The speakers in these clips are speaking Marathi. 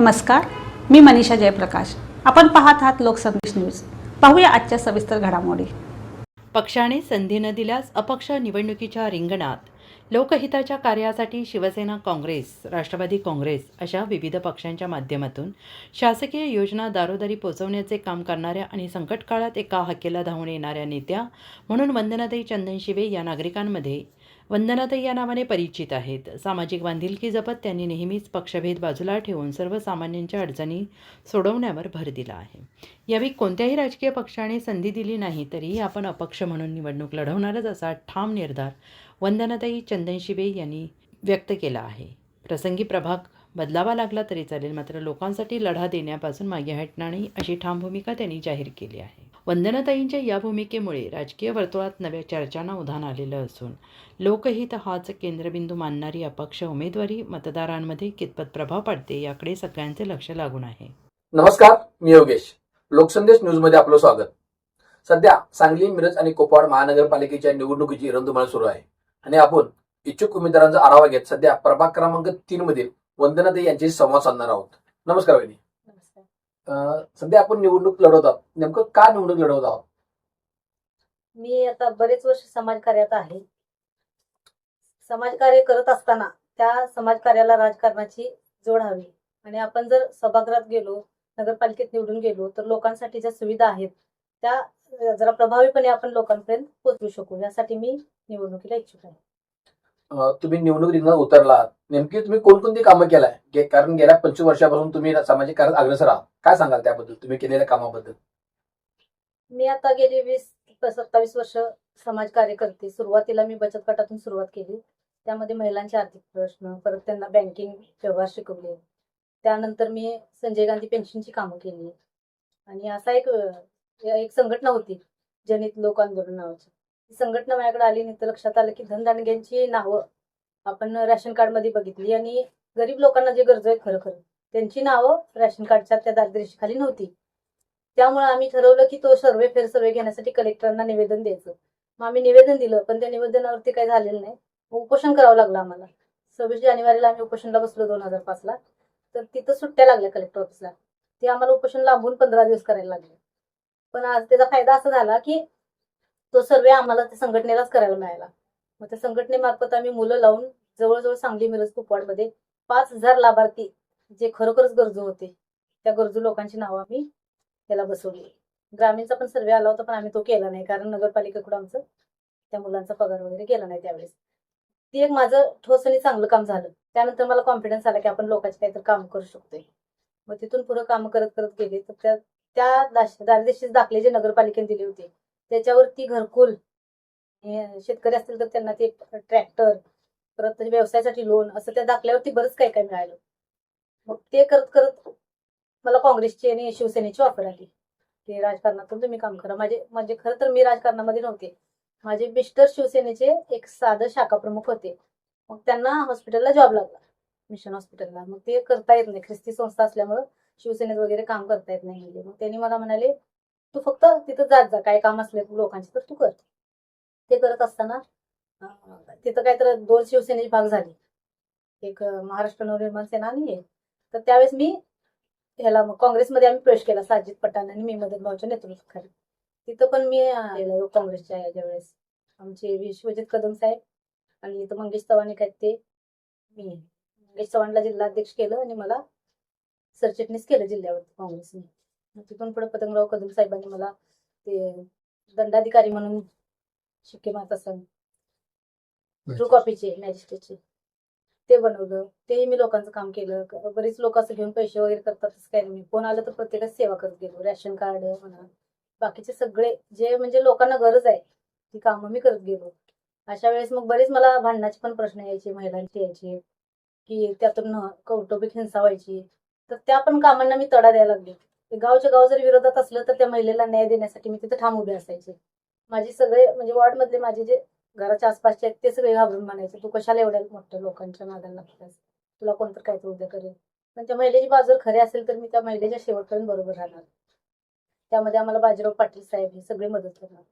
नमस्कार मी मनीषा जयप्रकाश. आपण पाहत आहात लोकसंदेश न्यूज. पाहूया आजच्या सविस्तर घडामोडी. पक्षाने संधी न दिल्यास अपक्ष निवडणुकीच्या रिंगणात. लोकहिताच्या कार्यासाठी शिवसेना काँग्रेस राष्ट्रवादी काँग्रेस अशा विविध पक्षांच्या माध्यमातून शासकीय योजना दारोदारी पोहोचवण्याचे काम करणाऱ्या आणि संकट काळात एका हाकेला धावून येणाऱ्या नेत्या म्हणून वंदनाताई चंदन शिवे या नागरिकांमध्ये वंदनाताई या नावाने परिचित आहेत. सामाजिक बांधिलकी जपत त्यांनी नेहमीच पक्षभेद बाजूला ठेवून सर्वसामान्यांच्या अडचणी सोडवण्यावर भर दिला आहे. यावेळी कोणत्याही राजकीय पक्षाने संधी दिली नाही तरीही आपण अपक्ष म्हणून निवडणूक लढवणारच असा ठाम निर्धार वंदनाताई चंदनशिवे यांनी व्यक्त केला आहे. प्रसंगी प्रभाग बदलावा लागला तरी चालेल मात्र लोकांसाठी लढा देण्यापासून मागे हटणार नाही अशी ठाम भूमिका त्यांनी जाहीर केली आहे. वंदनाताईंच्या या भूमिकेमुळे राजकीय वर्तुळात नव्या चर्चांना उधाण आलेलं असून लोकहित हाच केंद्रबिंदू मानणारी अपक्ष उमेदवारी मतदारांमध्ये कितपत प्रभाव पाडते याकडे सगळ्यांचे लक्ष लागून आहे. नमस्कार मी योगेश. लोकसंदेश न्यूजमध्ये आपलं स्वागत. सध्या सांगली मिरज आणि कोपाड महानगरपालिकेच्या निवडणुकीची रणधुमाळी सुरू आहे. आणि आपण इच्छुक उमेदवारांचा आढावा घेत सध्या प्रभाग क्रमांक तीन मधील वंदनाताई यांच्याशी संवाद साधणार आहोत. नमस्कार वहिनी. सध्या आपण निवडणूक लढवत आहोत. नेमकं का निवडणूक लढवत आहोत? मी आता बरेच वर्ष समाजकार्यात आहे. समाजकार्य करत असताना त्या समाजकार्याला राजकारणाची जोड हवी. आणि आपण जर सभागृहात गेलो नगरपालिकेत निवडून गेलो तर लोकांसाठी ज्या सुविधा आहेत त्या जरा प्रभावीपणे आपण लोकांपर्यंत पोहोचवू शकू. यासाठी मी निवडणुकीला इच्छुक आहे. तुम्ही निवडणूक रिंगणात उतरला आहात नेमकी तुम्ही कोणकोणती कामं केलाय? कारण गेल्या पंचवीस वर्षापासून तुम्ही सामाजिक कार्यात अग्रसर आहात. काय सांगाल त्याबद्दल? तुम्ही केलेल्या कामाबद्दल? मी आता गेली वीस सत्तावीस वर्ष समाज कार्य करते सुरुवातीला मी बचत गटातून सुरुवात केली. त्यामध्ये महिलांचे आर्थिक प्रश्न परत त्यांना बँकिंग व्यवहार शिकवले. त्यानंतर मी संजय गांधी पेन्शनची कामं केली. आणि असा एक एक संघटना होती जनित लोक आंदोलन नावाची. संघटना माझ्याकडे आली नाही तर लक्षात आलं की धनदांडग्यांची नावं आपण रॅशन कार्डमध्ये बघितली आणि गरीब लोकांना जे गरज आहे खरं खरं त्यांची नावं रॅशन कार्डच्या त्या दारिद्र्यरेषेखाली नव्हती. त्यामुळे आम्ही ठरवलं की तो सर्वे फेर सर्वे घेण्यासाठी कलेक्टरांना निवेदन द्यायचं. मग आम्ही निवेदन दिलं पण त्या निवेदनावरती काही झालेलं नाही. उपोषण करावं लागलं आम्हाला. सव्वीस जानेवारीला आम्ही उपोषणला बसलो दोन हजार पाचला. तर तिथं सुट्ट्या लागल्या कलेक्टर ऑफिसला ते आम्हाला उपोषण लांबून पंधरा दिवस करायला लागले. पण आज त्याचा फायदा असा झाला की तो सर्वे आम्हाला त्या संघटनेलाच करायला मिळाला. मग त्या संघटनेमार्फत आम्ही मुलं लावून जवळजवळ सांगली मिरज कुपवाडमध्ये पाच हजार लाभार्थी जे खरोखरच गरजू होते त्या गरजू लोकांची नावं आम्ही त्याला बसवली. ग्रामीणचा पण सर्वे आला होता पण आम्ही तो केला नाही कारण नगरपालिकेकडून आमचं त्या मुलांचा पगार वगैरे केला नाही त्यावेळेस. ती एक माझं ठोस आणि चांगलं काम झालं. त्यानंतर मला कॉन्फिडन्स आला की आपण लोकांचे काहीतरी काम करू शकतोय. मग तिथून पुढे काम करत करत गेले तर त्या त्या दाश- दाखले जे नगरपालिकेने दिले होते त्याच्यावरती घरकुल. हे शेतकरी असतील तर त्यांना ते ट्रॅक्टर परत त्याच्या व्यवसायासाठी लोन असं त्या दाखल्यावरती बरंच काही काही मिळालं. मग ते करत करत मला काँग्रेसची आणि शिवसेनेची ऑफर आली. की राजकारणातून तुम्ही काम करा. माझे म्हणजे खरं तर मी राजकारणामध्ये नव्हते. माझे मिस्टर शिवसेनेचे एक साधं शाखा प्रमुख होते. मग त्यांना हॉस्पिटलला जॉब लागला. मिशन हॉस्पिटलला. मग ते करता येत नाही. ख्रिस्ती संस्था असल्यामुळं शिवसेनेत वगैरे काम करता येत नाही. मग त्यांनी मला म्हणाले तू फक्त तिथं जात जा काय काम असले लोकांचे तर तू कर. ते करत असताना तिथं काय तर दोन शिवसेनेची भाग झाली. एक महाराष्ट्र नवनिर्माण सेना आणि हे तर त्यावेळेस मी ह्याला काँग्रेसमध्ये आम्ही प्रवेश केला साजिद पठाण आणि मी मदत भाऊच्या नेतृत्वाखाली. तिथं पण मी काँग्रेसच्या याच्या वेळेस आमचे विश्वजित कदम साहेब आणि इथं मंगेश चव्हाण एक आहेत ते. मी मंगेश चव्हाणला जिल्हाध्यक्ष केलं आणि मला सरचिटणीस केलं जिल्ह्यावर काँग्रेसने. तिथून पुढे पतंगराव कदम साहेबांनी मला ते दंडाधिकारी म्हणून शिक्के मारत असताना ट्रू कॉपीचे मॅजिस्ट्रेटचे ते बनवलं. तेही मी लोकांचं काम केलं. बरीच लोक असं घेऊन पैसे वगैरे करतात काही नाही. मी कोण आलं तर प्रत्येकाची सेवा करत गेलो. रॅशन कार्ड म्हणा. बाकीचे सगळे जे म्हणजे लोकांना गरज आहे ती कामं मी करत गेलो. अशा वेळेस मग बरेच मला भांडणाचे पण प्रश्न यायचे महिलांचे यायचे की त्यातून कौटुंबिक हिंसा व्हायची. तर त्या पण कामांना मी तडा द्यायला लागले. गावच्या गाव जरी विरोधात असलं तर त्या महिलेला न्याय देण्यासाठी मी तिथे ठाम उभे असायचे. माझे सगळे म्हणजे वॉर्डमधले माझे जे घराच्या आसपासचे आहेत ते सगळे घाबरून म्हणायचे तू कशाला एवढ्या मोठ्या लोकांच्या नादाला लागतात तुला कोणतं काय तर उद्या करेल. पण त्या महिलेची बाजू खरी असेल तर मी त्या महिलेच्या शेवटपर्यंत बरोबर राहणार. त्यामध्ये आम्हाला बाजीराव पाटील साहेब हे सगळे मदत करणार.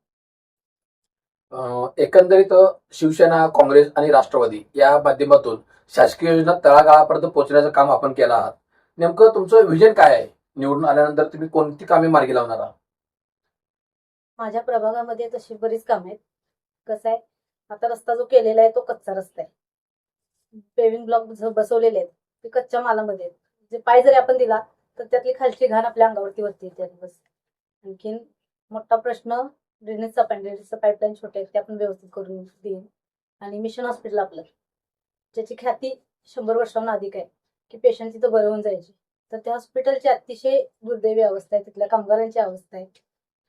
एकंदरीत शिवसेना काँग्रेस आणि राष्ट्रवादी या माध्यमातून शासकीय योजना तळागाळापर्यंत पोहोचण्याचं काम आपण केलं आहात. नेमकं तुमचं विजन काय आहे? निवडून आल्यानंतर तुम्ही कोणती कामे मार्गी लावणार आहात? माझ्या प्रभागामध्ये तशी बरीच कामे आहेत. कसं आहे आता रस्ता जो केलेला आहे तो कच्चा रस्ता आहे. पेविंग ब्लॉक बसवलेले आहेत ते कच्च्या मालामध्ये आहेत. जे पाय जरी आपण दिला तर त्यातली खालची घाण आपल्या अंगावरती वरती येते बस. आणखीन मोठा प्रश्न ड्रेनेजचा पण ड्रेनेजचा पाईपलाईन छोटे आहेत ते आपण व्यवस्थित करून देईन. आणि मिशन हॉस्पिटल आपलं. ज्याची ख्याती शंभर वर्षाहून अधिक आहे की पेशंट तिथं बरं होऊन जायची. तर त्या हॉस्पिटलची अतिशय दुर्दैवी अवस्था आहे तिथल्या कामगारांची अवस्था आहे.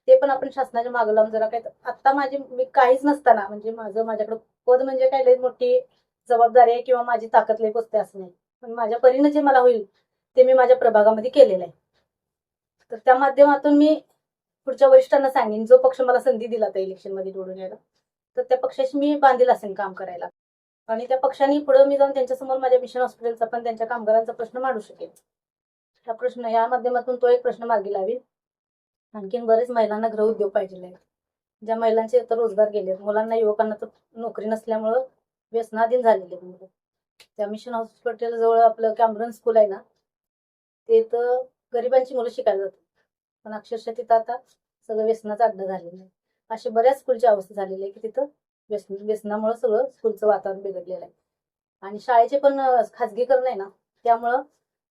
ते पण आपण शासनाच्या मागे लावून जरा काय आता माझी मी काहीच नसताना म्हणजे माझं माझ्याकडे पद म्हणजे काय लई मोठी जबाबदारी आहे किंवा माझी ताकद लई पोचते असं नाही. पण माझ्या परीनं जे मला होईल ते मी माझ्या प्रभागामध्ये केलेलं आहे. तर त्या माध्यमातून मी पुढच्या वरिष्ठांना सांगेन जो पक्ष मला संधी दिला त्या इलेक्शनमध्ये निवडून यायला तर त्या पक्षाशी मी बांधील असेल काम करायला. आणि त्या पक्षाने पुढे मी जाऊन त्यांच्यासमोर माझ्या मिशन हॉस्पिटलचा पण त्यांच्या कामगारांचा प्रश्न मांडू शकेल हा प्रश्न या माध्यमातून तो एक प्रश्न मार्गी लावेल आणखीन बरेच महिलांना गृहउद्योग पाहिजे आहेत. ज्या महिलांचे तर रोजगार गेलेत. मुलांना युवकांना तर नोकरी नसल्यामुळं व्यसनाधीन झालेले आहेत मुलं. त्या मिशन हॉस्पिटल जवळ आपलं कॅम्ब्रन स्कूल आहे ना ते तर गरिबांची मुलं शिकायला जातात. पण अक्षरशः तिथं आता सगळं व्यसनाचा अड्डा झालेला आहे. अशी बऱ्याच स्कूलची अवस्था झालेली आहे की तिथं व्यसन व्यसनामुळं सगळं स्कूलचं वातावरण बिघडलेलं आहे. आणि शाळेचे पण खाजगीकरण आहे ना त्यामुळं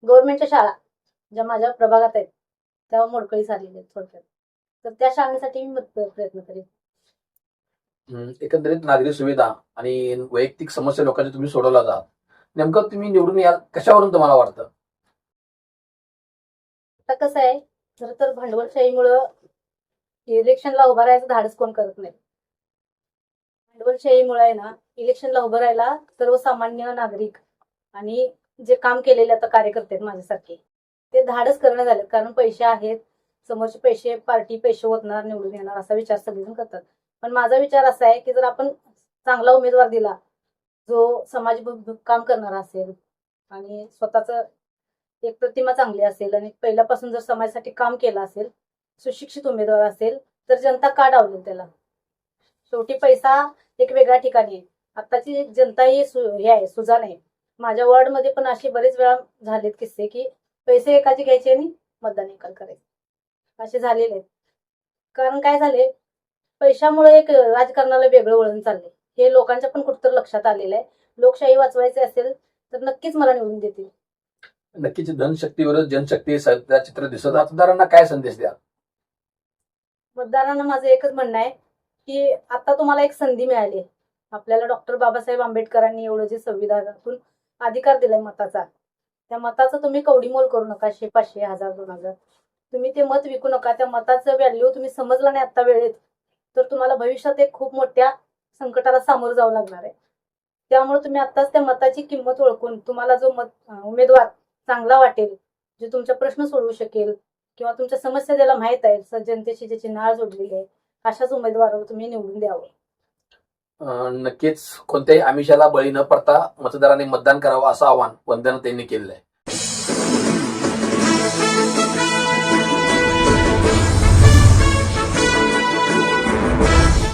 गव्हर्नमेंटच्या शाळा ज्या माझ्या प्रभागात आहेत त्या मोडकळी झालेल्या आहेत थोडक्यात. तर त्या शाळांसाठी मी मत- प्रयत्न करेन. एकंदरीत नागरी सुविधा आणि वैयक्तिक समस्या लोकांच्या तुम्ही सोडवला जात नेमकं तुम्ही निवडून याल कशावरून तुम्हाला वाटतं? आता कसं आहे खरं तर भांडवलशाहीमुळं इलेक्शनला उभं राहायचं धाडस कोण करत नाही. भांडवलशाहीमुळे आहे ना इलेक्शनला उभं राहायला सर्वसामान्य नागरिक आणि जे काम केलेले आता कार्यकर्ते आहेत माझ्यासारखे ते धाडस करणं झालं कारण पैसे आहेत समोरचे पैसे पार्टी पैसे होतणार निवडून येणार असा विचार सगळेजण करतात. पण माझा विचार असा आहे की जर आपण चांगला उमेदवार दिला जो समाज काम करणारा असेल आणि स्वतःच एक प्रतिमा चांगली असेल आणि पहिल्यापासून जर समाजासाठी काम केलं असेल सुशिक्षित उमेदवार असेल तर जनता का डावलेल त्याला? शेवटी पैसा एक वेगळ्या ठिकाणी आहे. आत्ताची जनता ही सु हे आहे सुजान आहे. माझ्या वॉर्डमध्ये पण असे बरेच वेळा झालेत किस्से की पैसे एकाचे घ्यायचे आणि मतदान एकाला करायचे. असे झालेले आहेत. कारण काय झाले? पैशामुळे एक राजकारणाला वेगळं वळण चाललंय. हे लोकांच्या पण कुठतर लक्षात आलेलं आहे. लोकशाही वाचवायचे असेल तर नक्कीच मला निवडून देतील. नक्कीच धनशक्तीवर जनशक्ती सध्या चित्र दिसत. मतदारांना काय संदेश द्या मतदारांना माझं एकच म्हणणं आहे की आता तुम्हाला एक संधी मिळाली. आपल्याला डॉक्टर बाबासाहेब आंबेडकरांनी एवढं जे संविधानातून अधिकार दिलाय मताचा. त्या मताचं तुम्ही कवडीमोल करू नका शे पाचशे हजार दोन हजार. तुम्ही ते मत विकू नका त्या मताचं व्हॅल्यू तुम्ही समजला नाही आता वेळेत तर तुम्हाला भविष्यात एक खूप मोठ्या संकटाला सामोरं जावं लागणार आहे. त्यामुळे तुम्ही आताच त्या मताची किंमत ओळखून तुम्हाला जो मत उमेदवार चांगला वाटेल जे तुमचा प्रश्न सोडवू शकेल किंवा तुमच्या समस्या ज्याला माहीत आहेत स- जनतेशी ज्याची नाळ जोडलेली आहे अशाच उमेदवाराला तुम्ही निवडून द्यावं. नक्कीच. कोणत्याही आमिषाला बळी न पडता मतदारांनी मतदान करावं असं आवाहन वंदना त्यांनी केलेलं आहे.